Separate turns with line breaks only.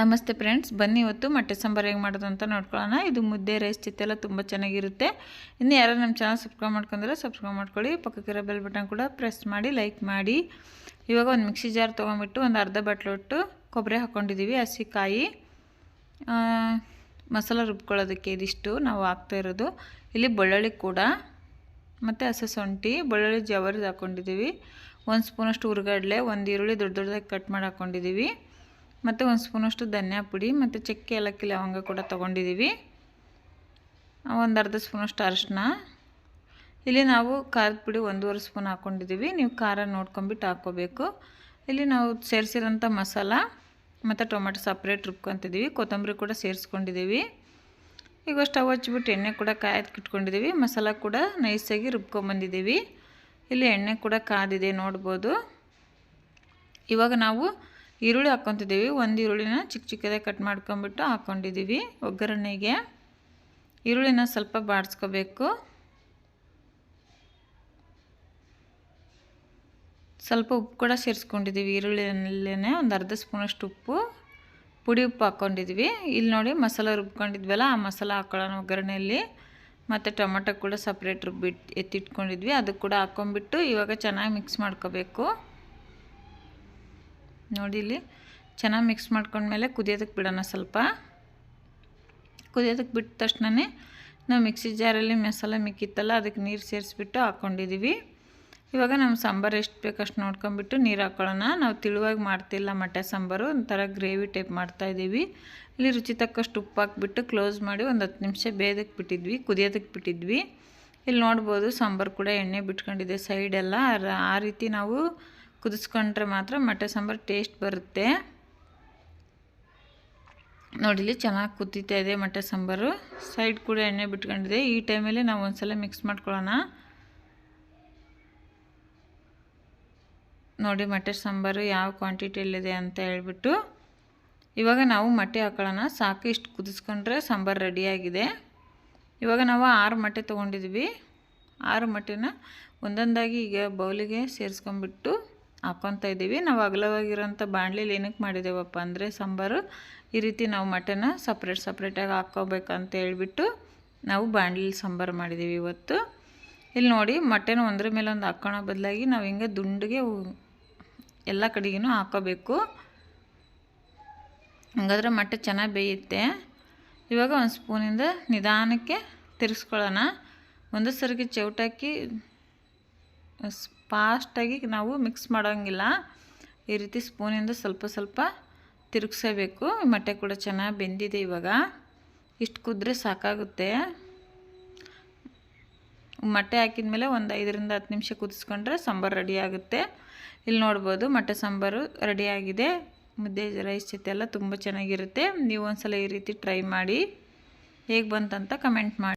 ನಮಸ್ತೆ ಫ್ರೆಂಡ್ಸ್, ಬನ್ನಿ ಇವತ್ತು ಮೊಟ್ಟೆ ಸಾಂಬಾರು ಹೇಗೆ ಮಾಡೋದು ಅಂತ ನೋಡ್ಕೊಳ್ಳೋಣ. ಇದು ಮುದ್ದೆ, ರೈಸ್ ಎಲ್ಲ ತುಂಬ ಚೆನ್ನಾಗಿರುತ್ತೆ. ಇನ್ನು ಯಾರು ನಮ್ಮ ಚಾನಲ್ ಸಬ್ಸ್ಕ್ರೈಬ್ ಮಾಡ್ಕೊಂಡ್ರೆ ಸಬ್ಸ್ಕ್ರೈಬ್ ಮಾಡ್ಕೊಳ್ಳಿ. ಪಕ್ಕಕ್ಕಿರೋ ಬೆಲ್ ಬಟನ್ ಕೂಡ ಪ್ರೆಸ್ ಮಾಡಿ, ಲೈಕ್ ಮಾಡಿ. ಇವಾಗ ಒಂದು ಮಿಕ್ಸಿ ಜಾರ್ ತೊಗೊಂಬಿಟ್ಟು ಒಂದು ಅರ್ಧ ಬಟ್ಲೊಟ್ಟು ಕೊಬ್ಬರಿ ಹಾಕ್ಕೊಂಡಿದ್ದೀವಿ ಹಸಿಕಾಯಿ. ಮಸಾಲ ರುಬ್ಕೊಳ್ಳೋದಕ್ಕೆ ಇದಿಷ್ಟು ನಾವು ಹಾಕ್ತಾ ಇರೋದು. ಇಲ್ಲಿ ಬೆಳ್ಳುಳ್ಳಿ ಕೂಡ, ಮತ್ತು ಹಸಿ ಶುಂಠಿ, ಬೆಳ್ಳುಳ್ಳಿ ಜವರಿದು ಹಾಕ್ಕೊಂಡಿದ್ದೀವಿ ಒಂದು ಸ್ಪೂನಷ್ಟು ಹುರ್ಗಡ್ಲೆ ಒಂದು ಈರುಳ್ಳಿ ದೊಡ್ಡ ದೊಡ್ಡದಾಗಿ ಕಟ್ ಮಾಡಿ ಹಾಕ್ಕೊಂಡಿದ್ದೀವಿ ಮತ್ತು ಒಂದು ಸ್ಪೂನಷ್ಟು ಧನಿಯಾ ಪುಡಿ ಮತ್ತು ಚಕ್ಕೆ ಏಲಕ್ಕಿ ಲವಂಗ ಕೂಡ ತೊಗೊಂಡಿದ್ದೀವಿ. ಒಂದು ಅರ್ಧ ಸ್ಪೂನಷ್ಟು ಅರಶಿನ ಇಲ್ಲಿ ನಾವು ಖಾರದ ಪುಡಿ ಒಂದೂವರೆ ಸ್ಪೂನ್ ಹಾಕ್ಕೊಂಡಿದ್ದೀವಿ ನೀವು ಖಾರ ನೋಡ್ಕೊಂಬಿಟ್ಟು ಹಾಕ್ಕೋಬೇಕು. ಇಲ್ಲಿ ನಾವು ಸೇರಿಸಿರೋಂಥ ಮಸಾಲ ಮತ್ತು ಟೊಮೆಟೊ ಸಪ್ರೇಟ್ ರುಬ್ಕೊತಿದ್ದೀವಿ. ಕೊತ್ತಂಬರಿ ಕೂಡ ಸೇರಿಸ್ಕೊಂಡಿದ್ದೀವಿ. ಈಗ ಸ್ಟವ್ ಹಚ್ಬಿಟ್ಟು ಎಣ್ಣೆ ಕೂಡ ಕಾಯಕ್ಕೆ ಇಟ್ಕೊಂಡಿದ್ದೀವಿ ಮಸಾಲ ಕೂಡ ನೈಸಾಗಿ ರುಬ್ಕೊಂಬಂದಿದ್ದೀವಿ. ಇಲ್ಲಿ ಎಣ್ಣೆ ಕೂಡ ಕಾದಿದೆ ನೋಡ್ಬೋದು. ಇವಾಗ ನಾವು ಈರುಳ್ಳಿ ಹಾಕ್ಕೊತಿದ್ದೀವಿ. ಒಂದು ಈರುಳ್ಳಿನ ಚಿಕ್ಕ ಚಿಕ್ಕದಾಗಿ ಕಟ್ ಮಾಡ್ಕೊಂಬಿಟ್ಟು ಹಾಕ್ಕೊಂಡಿದ್ದೀವಿ ಒಗ್ಗರಣೆಗೆ. ಈರುಳ್ಳಿನ ಸ್ವಲ್ಪ ಬಾಡಿಸ್ಕೋಬೇಕು. ಸ್ವಲ್ಪ ಉಪ್ಪು ಕೂಡ ಸೇರಿಸ್ಕೊಂಡಿದ್ದೀವಿ. ಈರುಳ್ಳಿಯಲ್ಲೇ ಒಂದು ಅರ್ಧ ಸ್ಪೂನಷ್ಟು ಉಪ್ಪು. ಪುಡಿ ಉಪ್ಪು ಹಾಕ್ಕೊಂಡಿದ್ವಿ ಇಲ್ಲಿ ನೋಡಿ ಮಸಾಲ ರುಬ್ಕೊಂಡಿದ್ವಲ್ಲ, ಆ ಮಸಾಲ ಹಾಕ್ಕೊಳ್ಳೋಣ ಒಗ್ಗರಣೆಯಲ್ಲಿ. ಮತ್ತು ಟೊಮೆಟೊ ಕೂಡ ಸಪ್ರೇಟ್ ರುಬ್ಬಿಟ್ಟು ಎತ್ತಿಟ್ಕೊಂಡಿದ್ವಿ. ಅದು ಕೂಡ ಹಾಕ್ಕೊಂಬಿಟ್ಟು ಇವಾಗ ಚೆನ್ನಾಗಿ ಮಿಕ್ಸ್ ಮಾಡ್ಕೋಬೇಕು. ನೋಡಿ ಇಲ್ಲಿ. ಚೆನ್ನಾಗಿ ಮಿಕ್ಸ್ ಮಾಡ್ಕೊಂಡ್ಮೇಲೆ ಕುದಿಯೋದಕ್ಕೆ ಬಿಡೋಣ ಸ್ವಲ್ಪ. ಕುದಿಯೋದಕ್ಕೆ ಬಿಟ್ಟ ತಕ್ಷಣವೇ ನಾವು ಮಿಕ್ಸಿ ಜಾರಲ್ಲಿ ಮಸಾಲೆ ಮಿಕ್ಕಿತ್ತಲ್ಲ, ಅದಕ್ಕೆ ನೀರು ಸೇರಿಸ್ಬಿಟ್ಟು ಹಾಕ್ಕೊಂಡಿದ್ದೀವಿ ಇವಾಗ ನಮ್ಮ ಸಾಂಬಾರು ಎಷ್ಟು ಬೇಕು ಅಷ್ಟು ನೋಡ್ಕೊಂಬಿಟ್ಟು ನೀರು ಹಾಕ್ಕೊಳ್ಳೋಣ ನಾವು ತಿಳುವಾಗಿ ಮಾಡ್ತಿಲ್ಲ ಮೊಟ್ಟೆ ಸಾಂಬಾರು, ಒಂಥರ ಗ್ರೇವಿ ಟೈಪ್ ಮಾಡ್ತಾಯಿದ್ದೀವಿ ಇಲ್ಲಿ ರುಚಿ ತಕ್ಕಷ್ಟು ಉಪ್ಪು ಹಾಕ್ಬಿಟ್ಟು ಕ್ಲೋಸ್ ಮಾಡಿ ಒಂದು ಹತ್ತು ನಿಮಿಷ ಬೇದಕ್ಕೆ ಬಿಟ್ಟಿದ್ವಿ ಕುದಿಯೋದಕ್ಕೆ ಬಿಟ್ಟಿದ್ವಿ. ಇಲ್ಲಿ ನೋಡ್ಬೋದು ಸಾಂಬಾರು ಕೂಡ ಎಣ್ಣೆ ಬಿಟ್ಕೊಂಡಿದೆ ಸೈಡೆಲ್ಲ. ಆ ರೀತಿ ನಾವು ಕುದಿಸ್ಕೊಂಡ್ರೆ ಮಾತ್ರ ಮೊಟ್ಟೆ ಸಾಂಬಾರು ಟೇಸ್ಟ್ ಬರುತ್ತೆ. ನೋಡಿಲಿ ಚೆನ್ನಾಗಿ ಕುದೀತಾ ಇದೆ ಮೊಟ್ಟೆ ಸಾಂಬಾರು. ಸೈಡ್ ಕೂಡ ಎಣ್ಣೆ ಬಿಟ್ಕೊಂಡಿದೆ. ಈ ಟೈಮಲ್ಲಿ ನಾವು ಒಂದ್ಸಲ ಮಿಕ್ಸ್ ಮಾಡ್ಕೊಳ್ಳೋಣ. ನೋಡಿ ಮೊಟ್ಟೆ ಸಾಂಬಾರು ಯಾವ ಕ್ವಾಂಟಿಟಿಯಲ್ಲಿದೆ ಅಂತ ಹೇಳ್ಬಿಟ್ಟು. ಇವಾಗ ನಾವು ಮೊಟ್ಟೆ ಹಾಕೊಳ್ಳೋಣ. ಸಾಕು, ಇಷ್ಟು ಕುದಿಸ್ಕೊಂಡ್ರೆ ಸಾಂಬಾರು ರೆಡಿಯಾಗಿದೆ ಇವಾಗ ನಾವು ಆರು ಮೊಟ್ಟೆ ತೊಗೊಂಡಿದ್ವಿ. ಆರು ಮೊಟ್ಟೆನ ಒಂದೊಂದಾಗಿ ಈಗ ಬೌಲಿಗೆ ಸೇರಿಸ್ಕೊಂಡ್ಬಿಟ್ಟು ಹಾಕ್ಕೊತಾ ಇದ್ದೀವಿ. ನಾವು ಅಗಲವಾಗಿರೋಂಥ ಬಾಣಲಿಲಿ ಏನಕ್ಕೆ ಮಾಡಿದ್ದೇವಪ್ಪ ಅಂದರೆ ಸಾಂಬಾರು. ಈ ರೀತಿ ನಾವು ಮಟನ ಸಪ್ರೇಟ್ ಸಪ್ರೇಟಾಗಿ ಹಾಕ್ಕೋಬೇಕಂತ ಹೇಳ್ಬಿಟ್ಟು ನಾವು ಬಾಣಲಿ ಸಾಂಬಾರು ಮಾಡಿದ್ದೀವಿ ಇವತ್ತು. ಇಲ್ಲಿ ನೋಡಿ ಮಟನ್ ಒಂದ್ರ ಮೇಲೆ ಒಂದು ಹಾಕ್ಕೊಳೋ ಬದಲಾಗಿ ನಾವು ಹಿಂಗೆ ದುಂಡಿಗೆ ಎಲ್ಲ ಕಡೆಗೂ ಹಾಕೋಬೇಕು ಹಂಗಾದ್ರೆ ಮಟ್ಟ ಚೆನ್ನಾಗಿ ಬೇಯುತ್ತೆ. ಇವಾಗ ಒಂದು ಸ್ಪೂನಿಂದ ನಿಧಾನಕ್ಕೆ ತಿರ್ಸ್ಕೊಳ್ಳೋಣ. ಒಂದು ಸರಿಗೆ ಚೌಟಾಕಿ ಫಾಸ್ಟಾಗಿ ನಾವು ಮಿಕ್ಸ್ ಮಾಡೋಂಗಿಲ್ಲ. ಈ ರೀತಿ ಸ್ಪೂನಿಂದ ಸ್ವಲ್ಪ ಸ್ವಲ್ಪ ತಿರುಗಿಸಬೇಕು. ಮೊಟ್ಟೆ ಕೂಡ ಚೆನ್ನಾಗಿ ಬೆಂದಿದೆ ಇವಾಗ. ಇಷ್ಟು ಕುದ್ರೆ ಸಾಕಾಗುತ್ತೆ. ಮೊಟ್ಟೆ ಹಾಕಿದ ಮೇಲೆ ಒಂದು ಐದರಿಂದ ಹತ್ತು ನಿಮಿಷ ಕುದಿಸ್ಕೊಂಡ್ರೆ ಸಾಂಬಾರು ರೆಡಿ ಆಗುತ್ತೆ. ಇಲ್ಲಿ ನೋಡ್ಬೋದು ಮೊಟ್ಟೆ ಸಾಂಬಾರು ರೆಡಿಯಾಗಿದೆ ಮುದ್ದೆ ರೈಸ್ ಜೊತೆ ಎಲ್ಲ ತುಂಬ ಚೆನ್ನಾಗಿರುತ್ತೆ. ನೀವು ಒಂದ್ಸಲ ಈ ರೀತಿ ಟ್ರೈ ಮಾಡಿ. ಹೇಗೆ ಬಂತಂತ ಕಮೆಂಟ್ ಮಾಡಿ.